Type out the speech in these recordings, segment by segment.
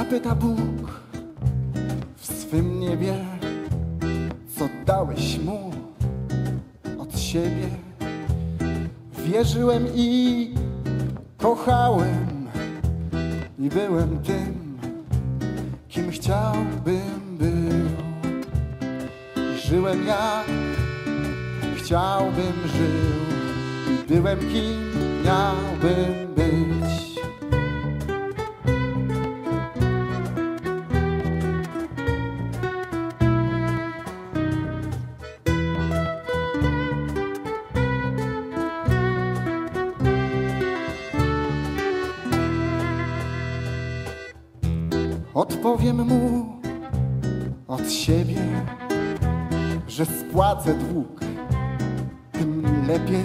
Zapyta Bóg w swym niebie, co dałeś mu od siebie. Wierzyłem i kochałem i byłem tym, kim chciałbym był. I żyłem jak chciałbym żył i byłem kim miałbym Odpowiem mu od siebie, że spłacę dług, tym lepiej,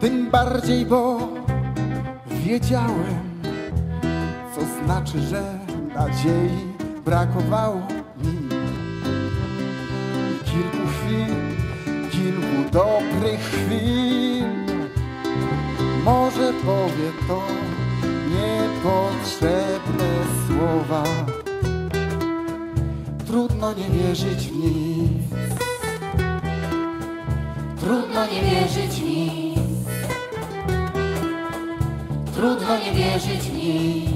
tym bardziej, bo wiedziałem, co znaczy, że nadziei brakowało mi. Kilku chwil, kilku dobrych chwil, może powie to niepotrzebne słowa. Trudno nie wierzyć w nic. Trudno nie wierzyć w nic. Trudno nie wierzyć w nic.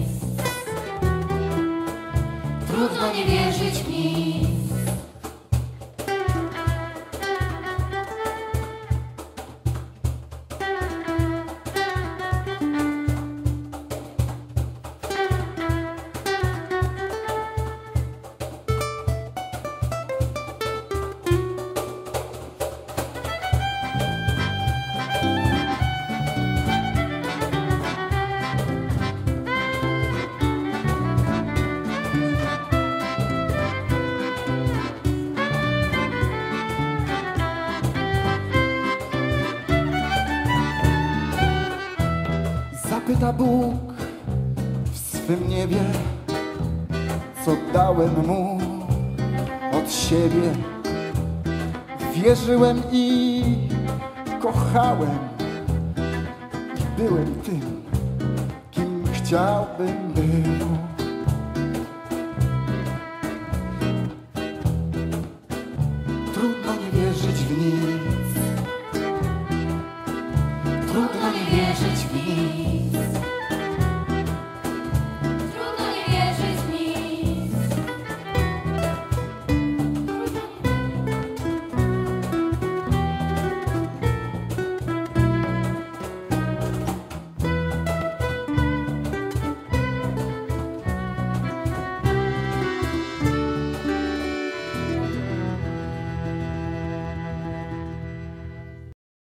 Zapyta Bóg w swym niebie, co dałem mu od siebie. Wierzyłem i kochałem i byłem tym, kim chciałbym był.